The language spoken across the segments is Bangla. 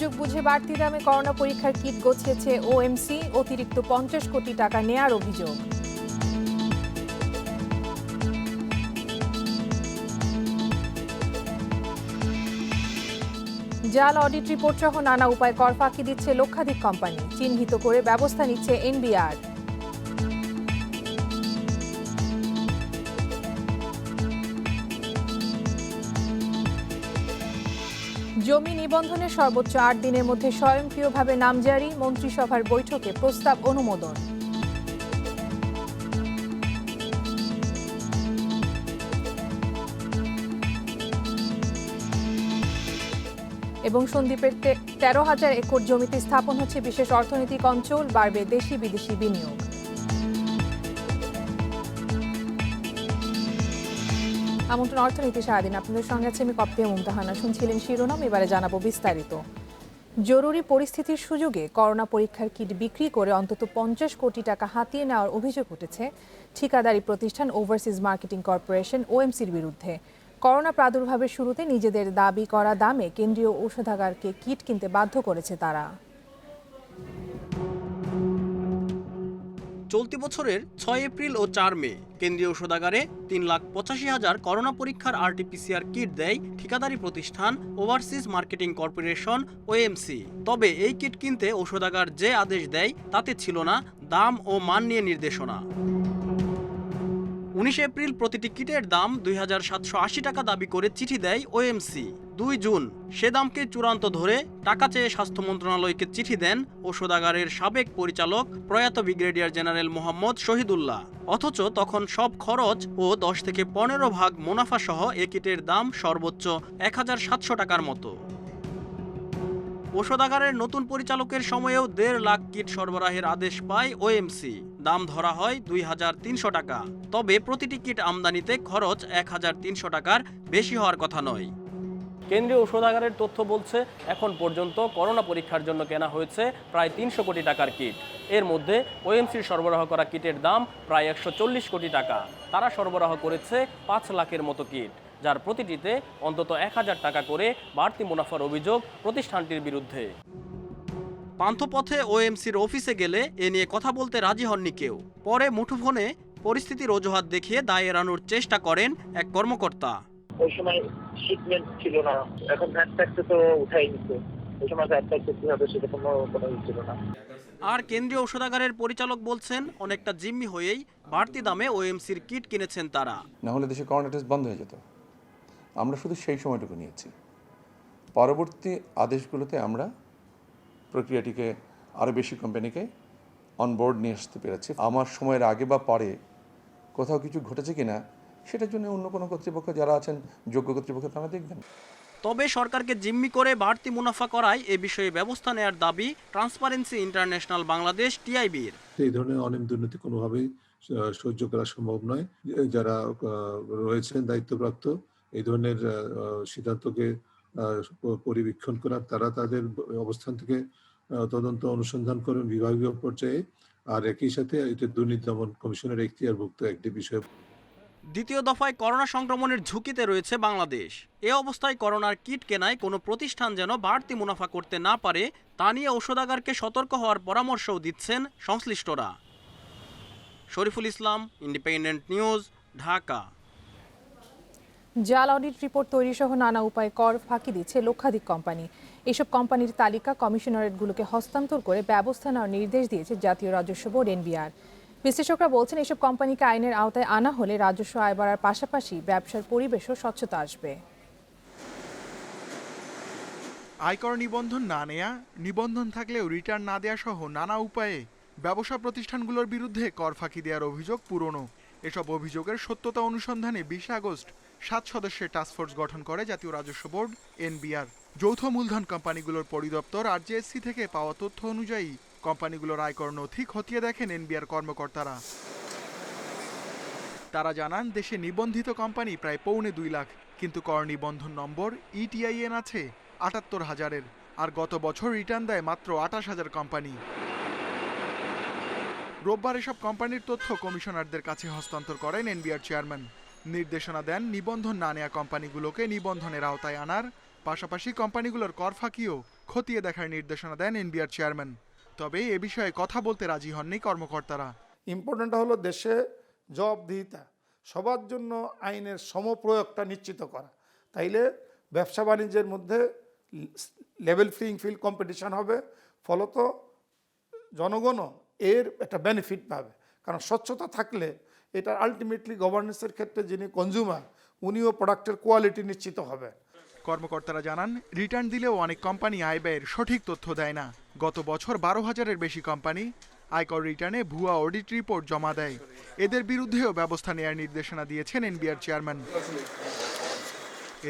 সুযোগ বুঝে বাড়তি দামে করোনা পরীক্ষার কিট গছিয়েছে ওএমসি অতিরিক্ত পঞ্চাশ কোটি টাকা নেয়ার অভিযোগ। জাল অডিট রিপোর্ট সহ নানা উপায় কর ফাঁকি দিচ্ছে লক্ষাধিক কোম্পানি। চিহ্নিত করে ব্যবস্থা নিচ্ছে এনবিআর। জমি নিবন্ধনের সর্বোচ্চ আট দিনের মধ্যে স্বয়ংক্রিয়ভাবে নামজারি মন্ত্রিসভার বৈঠকে প্রস্তাব অনুমোদন। এবং সন্দ্বীপের তেরো হাজার একর জমিতে স্থাপন হচ্ছে বিশেষ অর্থনৈতিক অঞ্চল, বাড়বে দেশি বিদেশি বিনিয়োগ। আমন্ত্রণ অর্থনীতি সারাদিন আপনাদের সঙ্গে আছে আমি কপ্পিয়া মুমতাহানা শুনছিলেন শিরোনাম, এবারে জানাব বিস্তারিত। জরুরি পরিস্থিতির সুযোগে করোনা পরীক্ষার কিট বিক্রি করে অন্তত পঞ্চাশ কোটি টাকা হাতিয়ে নেওয়ার অভিযোগ উঠেছে ঠিকাদারি প্রতিষ্ঠান ওভারসিজ মার্কেটিং কর্পোরেশন ওএমসির বিরুদ্ধে। করোনা প্রাদুর্ভাবের শুরুতে নিজেদের দাবি করা দামে কেন্দ্রীয় ঔষধাগারকে কিট কিনতে বাধ্য করেছে তারা। চলতি বছরের ছয় এপ্রিল ও চার মে, কেন্দ্রীয় ঔষধাগারে তিন লাখ পঁচাশি হাজার করোনা পরীক্ষার আরটিপিসিআর কিট দেয় ঠিকাদারি প্রতিষ্ঠান ওভারসিজ মার্কেটিং কর্পোরেশন ওএমসি। তবে এই কিট কিনতে ঔষধাগার যে আদেশ দেয় তাতে ছিল না দাম ও মান নিয়ে নির্দেশনা। উনিশে এপ্রিল প্রতিটি কিটের দাম দুই হাজার সাতশো আশি টাকা দাবি করে চিঠি দেয় ওএমসি। দুই জুন সে দামকে চূড়ান্ত ধরে টাকা চেয়ে স্বাস্থ্য মন্ত্রণালয়কে চিঠি দেন ঔষধাগারের সাবেক পরিচালক প্রয়াত ব্রিগেডিয়ার জেনারেল মোহাম্মদ শহীদুল্লাহ। অথচ তখন সব খরচ ও দশ থেকে পনেরো ভাগ মুনাফা সহ এ কিটের দাম সর্বোচ্চ এক হাজার সাতশো টাকার মতো। ঔষধাগারের নতুন পরিচালকের সময়েও দেড় লাখ কিট সরবরাহের আদেশ পায় ওএমসি। দাম ধরা হয় দুই হাজার তিনশো টাকা। তবে প্রতিটি কিট আমদানিতে খরচ এক হাজার তিনশো টাকার বেশি হওয়ার কথা নয়। কেন্দ্রীয় ঔষধাগারের তথ্য বলছে, এখন পর্যন্ত করোনা পরীক্ষার জন্য কেনা হয়েছে প্রায় তিনশো কোটি টাকার কিট। এর মধ্যে ওএমসির সরবরাহ করা কিটের দাম প্রায় একশো চল্লিশ কোটি টাকা। তারা সরবরাহ করেছে পাঁচ লাখের মতো কিট, যার প্রতিটিতে অন্তত এক হাজার টাকা করে বাড়তি মুনাফার অভিযোগ প্রতিষ্ঠানটির বিরুদ্ধে। পান্থপথে ওএমসির অফিসে গেলে এ নিয়ে কথা বলতে রাজি হননি কেউ। পরে মুঠোফোনে পরিস্থিতির অজুহাত দেখিয়ে দায় এড়ানোর চেষ্টা করেন এক কর্মকর্তা। ওই সময় শিপমেন্ট ছিল না। এখন ভ্যাট ট্যাক্সে তো উঠাই নিচ্ছে ওই সময় ভ্যাট ট্যাক্সে কি হবে সেটা কোনো কোনো ছিল না। আর কেন্দ্রীয় ঔষধাগারের পরিচালক বলছেন অনেকটা জিম্মি হয়েই বাড়তি দামে ওএমসির কিট কিনেছেন তারা। না হলে দেশে করোনা টেস্ট বন্ধ হয়ে যেত। আমরা শুধু সেই সময়টুকু নিয়েছি। পরবর্তী আদেশগুলোতে আমরা প্রক্রিয়াটিকে আরও বেশি কোম্পানিকে অনবোর্ড নিয়ে আসতে পেরেছি। আমার সময়ের আগে বা পরে কোথাও কিছু ঘটেছে কিনা সেটার জন্য অন্য কোনো কর্তৃপক্ষ যারা আছেন যোগ্য কর্তৃপক্ষ তারা দেখবেন। তবে সরকারকে জিম্মি করে বাড়তি মুনাফা করায় এ বিষয়ে ব্যবস্থা নেয়ার দাবি ট্রান্সপারেন্সি ইন্টারন্যাশনাল বাংলাদেশ টিআইবির। এই ধরনের অনিয়ম দুর্নীতি কোনোভাবেই সহ্য করা সম্ভব নয়। যারা রয়েছেন দায়িত্বপ্রাপ্ত এই ধরনের সিদ্ধান্তকে পরিবীক্ষণ করার তারা তাদের অবস্থান থেকে তদন্ত অনুসন্ধান করেন বিভাগীয় পর্যায়ে। আর একই সাথে এটা দুর্নীতি দমন কমিশনের এখতিয়ারভুক্ত একটি বিষয় দ্বিতীয় দফায় করোনা সংক্রমণের ঝুঁকিতে রয়েছে বাংলাদেশ। এ অবস্থায় করোনার কিট কেনায় কোনো প্রতিষ্ঠান যেন বাড়তি মুনাফা করতে না পারে, তা নিয়ে ঔষধাগারকে সতর্ক হওয়ার পরামর্শও দিচ্ছেন সংশ্লিষ্টরা। Shariful Islam independent news Dhaka. জাল অডিট রিপোর্ট তৈরি সহ নানা উপায়ে কর ফাঁকি দিচ্ছে লক্ষাধিক কোম্পানি। এসব কোম্পানির তালিকা কমিশনারেটগুলোকে হস্তান্তর করে ব্যবস্থা নেওয়ার নির্দেশ দিয়েছে জাতীয় রাজস্ব বোর্ড, এনবিআর। বিশ্লেষকরা বলছেন, এসব কোম্পানিকে আইনের আওতায় আনা হলে রাজস্ব আয় বাড়ার পাশাপাশি ব্যবসার পরিবেশও স্বচ্ছতা আসবে। আয়কর নিবন্ধন না নেয়া, নিবন্ধন থাকলেও রিটার্ন না দেয়া সহ নানা উপায়ে ব্যবসা প্রতিষ্ঠানগুলোর বিরুদ্ধে কর ফাঁকি দেওয়ার অভিযোগ পুরনো। এসব অভিযোগের সত্যতা অনুসন্ধানে বিশ আগস্ট সাত সদস্যের টাস্কফোর্স গঠন করে জাতীয় রাজস্ব বোর্ড, এনবিআর। যৌথ মূলধন কোম্পানিগুলোর পরিদপ্তর আরজিএসসি থেকে পাওয়া তথ্য অনুযায়ী কোম্পানিগুলোর আয়কর নথি খতিয়ে দেখেন এনবিআর কর্মকর্তারা। তারা জানান, দেশে নিবন্ধিত কোম্পানি প্রায় পৌনে দুই লাখ, কিন্তু কর নিবন্ধন নম্বর E ইটিআইএন আছে, আটাত্তর হাজারের, আর গত বছর রিটার্ন দেয় মাত্র আঠাশ হাজার কোম্পানি। রোববার এসব কোম্পানির তথ্য কমিশনারদের কাছে হস্তান্তর করেন এনবিআর চেয়ারম্যান। নির্দেশনা দেন, নিবন্ধন না নেওয়া কোম্পানিগুলোকে নিবন্ধনের আওতায় আনার, পাশাপাশি কোম্পানিগুলোর কর ফাঁকিও খতিয়ে দেখার নির্দেশনা দেন এনবিআর চেয়ারম্যান। তবে এ বিষয়ে কথা বলতে রাজি হননি কর্মকর্তারা। ইম্পর্ট্যান্ট হলো দেশে জবাবদিহিতা, সবার জন্য আইনের সমপ্রয়োগটা নিশ্চিত করা। তাইলে ব্যবসা বাণিজ্যের মধ্যে লেভেল ফ্লিং ফিল্ড কম্পিটিশান হবে, ফলত জনগণও এর একটা বেনিফিট পাবে। কারণ স্বচ্ছতা থাকলে এটা আলটিমেটলি গভর্নেন্সের ক্ষেত্রে যিনি কনজিউমার উনিও প্রোডাক্টের কোয়ালিটি নিশ্চিত হবে। কর্মকর্তারা জানান, রিটার্ন দিলেও অনেক কোম্পানি আয় ব্যয়ের সঠিক তথ্য দেয় না। গত বছর বারো হাজারের বেশি কোম্পানি আয়কর রিটার্নে ভুয়া অডিট রিপোর্ট জমা দেয়। এদের বিরুদ্ধেও ব্যবস্থা নেয়ার নির্দেশনা দিয়েছেন এনবিআর চেয়ারম্যান।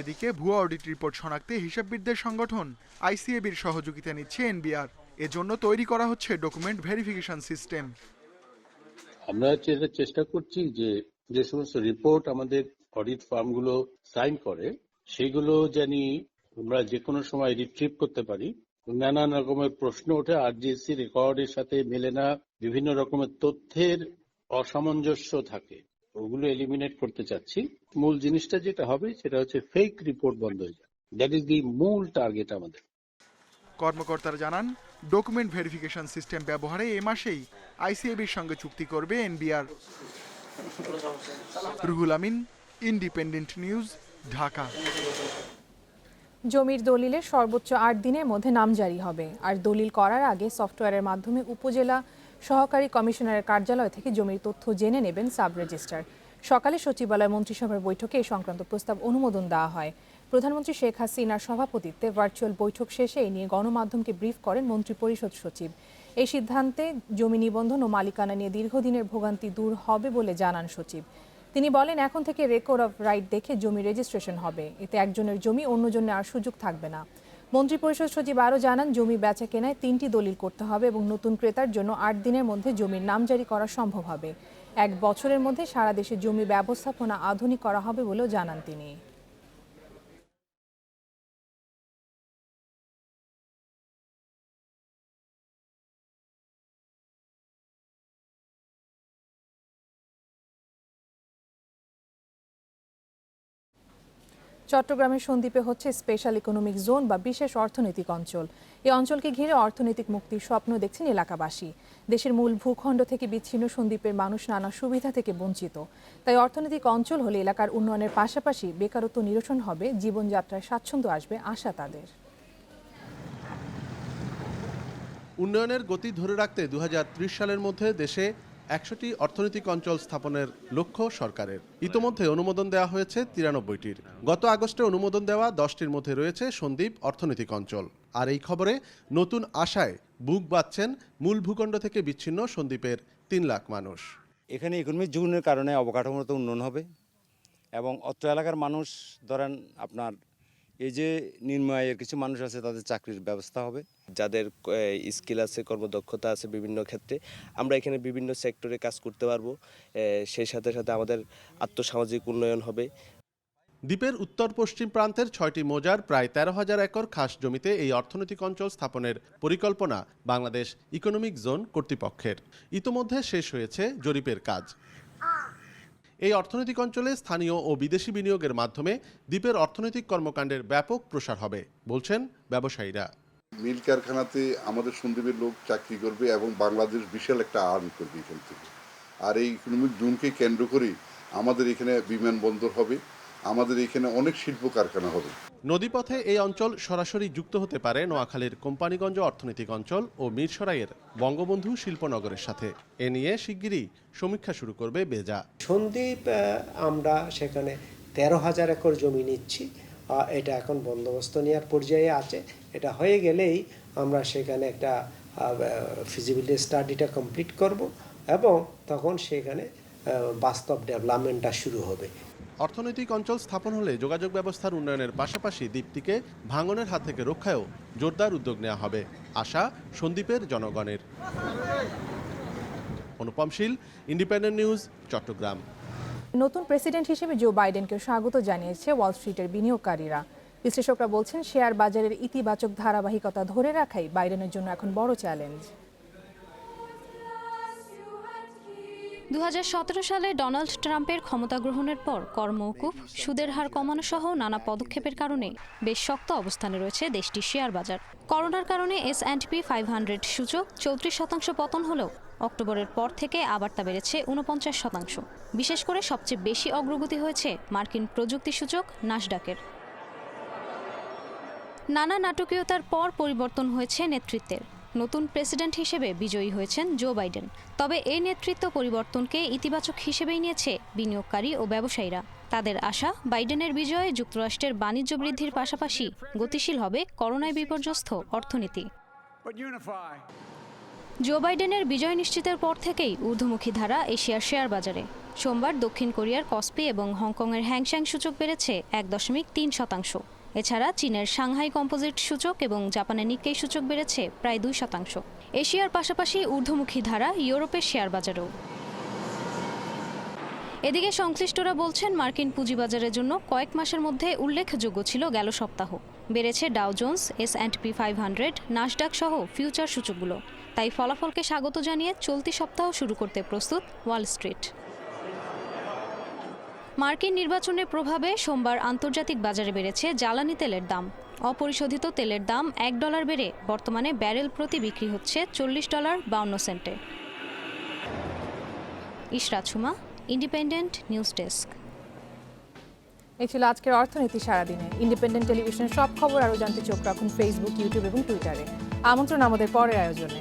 এদিকে ভুয়া অডিট রিপোর্ট শনাক্তে হিসাববিদদের সংগঠন আইসিএবির সহযোগিতা নিচ্ছে এনবিআর। এজন্য তৈরি করা হচ্ছে ডকুমেন্ট ভেরিফিকেশন সিস্টেম। আমরা চেষ্টা করছি যে যে সমস্ত রিপোর্ট আমাদের অডিট ফার্মগুলো সাইন করে সেগুলো জানি আমরা যে কোনো সময় রিট্রিভ করতে পারি। নানান রকমের প্রশ্ন ওঠে আরজিএসসি রেকর্ডের সাথে মেলে না, বিভিন্ন রকমের তথ্যের অসামঞ্জস্য থাকে। ওগুলো এলিমিনেট করতে চাচ্ছি। মূল জিনিসটা যেটা হবে, সেটা হচ্ছে ফেক রিপোর্ট বন্ধ হয়ে যায় দ্যাট ইজ দি মূল টার্গেট আমাদের। কর্মকর্তারা জানান ডকুমেন্ট ভেরিফিকেশন সিস্টেম ব্যবহারে এ মাসেই আইসিএবির সঙ্গে চুক্তি করবে NBR Ruhul Amin independent news Dhaka. জমির দলিলে সর্বোচ্চ আট দিনের মধ্যে নামজারি হবে। আর দলিল করার আগে সফটওয়্যারের মাধ্যমে উপজেলা সহকারী কমিশনারের কার্যালয় থেকে জমির তথ্য জেনে নেবেন সাব রেজিস্ট্রার। সকালে সচিবালয় মন্ত্রিসভার বৈঠকে এই সংক্রান্ত প্রস্তাব অনুমোদন দেওয়া হয়। প্রধানমন্ত্রী শেখ হাসিনার সভাপতিত্বে ভার্চুয়াল বৈঠক শেষে এই নিয়ে গণমাধ্যমকে ব্রিফ করেন মন্ত্রিপরিষদ সচিব। এই সিদ্ধান্তে জমি নিবন্ধন ও মালিকানা নিয়ে দীর্ঘদিনের ভোগান্তি দূর হবে বলে জানান সচিব। তিনি বলেন, এখন থেকে রেকর্ড অফ রাইট দেখে জমি রেজিস্ট্রেশন হবে। এতে একজনের জমি অন্যজনের আর সুযোগ থাকবে না। মন্ত্রিপরিষদ সচিব আরও জানান, জমি বেচা কেনায় তিনটি দলিল করতে হবে এবং নতুন ক্রেতার জন্য আট দিনের মধ্যে জমির নাম জারি করা সম্ভব হবে। এক বছরের মধ্যে সারা দেশে জমি ব্যবস্থাপনা আধুনিক করা হবে বলেও জানান তিনি। চট্টগ্রামের সন্দ্বীপে হচ্ছে স্পেশাল ইকোনমিক জোন বা বিশেষ অর্থনৈতিক অঞ্চল। এই অঞ্চলকে ঘিরে অর্থনৈতিক মুক্তির স্বপ্ন দেখছেন এলাকাবাসী। দেশের মূল ভূখণ্ড থেকে বিচ্ছিন্ন সন্দ্বীপের মানুষ নানা সুবিধা থেকে বঞ্চিত। তাই অর্থনৈতিক অঞ্চল হলে এলাকার উন্নয়নের পাশাপাশি বেকারত্ব নিরসন হবে, জীবনযাত্রায় স্বাচ্ছন্দ্য আসবে আশা তাদের। উন্নয়নের গতি ধরে রাখতে দু হাজার ত্রিশ সালের মধ্যে দেশে একশোটি অর্থনৈতিক অঞ্চল স্থাপনের লক্ষ্য সরকারের। ইতোমধ্যে অনুমোদন দেওয়া হয়েছে তিরানব্বইটির। গত আগস্টে অনুমোদন দেওয়া দশটির মধ্যে রয়েছে সন্দ্বীপ অর্থনৈতিক অঞ্চল। আর এই খবরে নতুন আশায় বুক বাঁধছেন মূল ভূখণ্ড থেকে বিচ্ছিন্ন সন্দ্বীপের তিন লাখ মানুষ। এখানে ইকোনমিক জোনের কারণে অবকাঠামোগত উন্নয়ন হবে এবং অত্র এলাকার মানুষ, ধরেন আপনার এই যে নিম্ন আয়ের কিছু মানুষ আছে তাদের চাকরির ব্যবস্থা হবে। যাদের স্কিল আছে কর্মদক্ষতা আছে বিভিন্ন ক্ষেত্রে আমরা এখানে বিভিন্ন সেক্টরে কাজ করতে পারব। সেই সাথে সাথে আমাদের আত্মসামাজিক উন্নয়ন হবে। দ্বীপের উত্তর পশ্চিম প্রান্তের ছয়টি মোজার প্রায় তেরো হাজার একর খাস জমিতে এই অর্থনৈতিক অঞ্চল স্থাপনের পরিকল্পনা বাংলাদেশ ইকোনমিক জোন কর্তৃপক্ষের। ইতোমধ্যে শেষ হয়েছে জরিপের কাজ। এই অর্থনৈতিক অঞ্চলে স্থানীয় ও বিদেশি বিনিয়োগের মাধ্যমে দ্বীপের অর্থনৈতিক কর্মকাণ্ডের ব্যাপক প্রসার হবে, বলছেন ব্যবসায়ীরা। মিল কারখানাতে আমাদের সন্দীপের লোক চাকরি করবে এবং বাংলাদেশ বিশাল একটা আর্ন করবে এখান থেকে। আর এই ইকোনমিক জোনকে কেন্দ্র করে আমাদের এখানে বিমানবন্দর হবে। আমাদের এখানে অনেক শিল্প কারখানা হবে। নদীপথে এই অঞ্চল সরাসরি যুক্ত হতে পারে নোয়াখালীর কোম্পানিগঞ্জ অর্থনৈতিক অঞ্চল ও মিরসরাইয়ের বঙ্গবন্ধু শিল্পনগরের সাথে। এ নিয়ে শিগগিরই সমীক্ষা শুরু করবে বেজা। সন্দ্বীপ আমরা সেখানে তেরো হাজার একর জমি নিচ্ছি। এটা এখন বন্দোবস্ত নেওয়ার পর্যায়ে আছে। এটা হয়ে গেলেই আমরা সেখানে একটা ফিজিবিলিটি স্টাডিটা কমপ্লিট করব এবং তখন সেখানে বাস্তব ডেভেলপমেন্টটা শুরু হবে। অর্থনৈতিক অঞ্চল স্থাপন হলে যোগাযোগ ব্যবস্থার উন্নয়নের পাশাপাশি দ্বীপটিকে ভাঙনের হাত থেকে রক্ষায়ও জোরদার উদ্যোগ নেওয়া হবে। আশা সন্দ্বীপের জনগণের। Anupam Shil, independent news, Chattogram. নতুন প্রেসিডেন্ট হিসেবে জো বাইডেনকে স্বাগত জানিয়েছে ওয়াল স্ট্রিটের বিনিয়োগকারীরা। বিশ্লেষকরা বলছেন, শেয়ার বাজারের ইতিবাচক ধারাবাহিকতা ধরে রাখাই বাইডেনের জন্য এখন বড় চ্যালেঞ্জ। দু হাজার সতেরো সালে ডোনাল্ড ট্রাম্পের ক্ষমতা গ্রহণের পর কর সুদের হার কমানো সহ নানা পদক্ষেপের কারণে বেশ শক্ত অবস্থানে রয়েছে দেশটির শেয়ার বাজার। করোনার কারণে S and P five hundred সূচক চৌত্রিশ শতাংশ পতন হলেও অক্টোবরের পর থেকে আবার তা বেড়েছে উনপঞ্চাশ শতাংশ। বিশেষ করে সবচেয়ে বেশি অগ্রগতি হয়েছে মার্কিন প্রযুক্তি সূচক নাসডাকের। নানা নাটকীয়তার পর পরিবর্তন হয়েছে নেতৃত্বের। নতুন প্রেসিডেন্ট হিসেবে বিজয়ী হয়েছেন জো বাইডেন। তবে এই নেতৃত্ব পরিবর্তনকে ইতিবাচক হিসেবেই নিয়েছে বিনিয়োগকারী ও ব্যবসায়ীরা। তাদের আশা বাইডেনের বিজয়ে যুক্তরাষ্ট্রের বাণিজ্য বৃদ্ধির পাশাপাশি গতিশীল হবে করোনায় বিপর্যস্ত অর্থনীতি। জো বাইডেনের বিজয় নিশ্চিতের পর থেকেই ঊর্ধ্বমুখী ধারা এশিয়ার শেয়ার বাজারে। সোমবার দক্ষিণ কোরিয়ার কসপি এবং হংকংয়ের হ্যাংস্যাং সূচক বেড়েছে এক দশমিক তিন শতাংশ। এছাড়া চীনের সাংহাই কম্পোজিট সূচক এবং জাপানের নিক্কেই সূচক বেড়েছে প্রায় দুই শতাংশ। এশিয়ার পাশাপাশি ঊর্ধ্বমুখী ধারা ইউরোপের শেয়ার বাজারেও। এদিকে সংশ্লিষ্টরা বলছেন, মার্কিন পুঁজিবাজারের জন্য কয়েক মাসের মধ্যে উল্লেখযোগ্য ছিল গেল সপ্তাহ। বেড়েছে Dow Jones, S and P five hundred Nasdaq সহ ফিউচার সূচকগুলো। তাই ফলাফলকে স্বাগত জানিয়ে চলতি সপ্তাহ শুরু করতে প্রস্তুত ওয়াল স্ট্রিট। মার্কিন নির্বাচনের প্রভাবে সোমবার আন্তর্জাতিক বাজারে বেড়েছে জ্বালানি তেলের দাম। অপরিশোধিত তেলের দাম এক ডলার বেড়ে বর্তমানে ব্যারেল প্রতি বিক্রি হচ্ছে চল্লিশ ডলার বাউন্ন সেন্টে। Ishrat independent news desk. এই ছিল আজকের অর্থনীতি সারাদিনে। ইন্ডিপেন্ডেন্ট টেলিভিশনের সব খবর আরও জানতে চোখ রাখুন ফেসবুক, ইউটিউব এবং টুইটারে। আমন্ত্রণ আমাদের পরের আয়োজনে।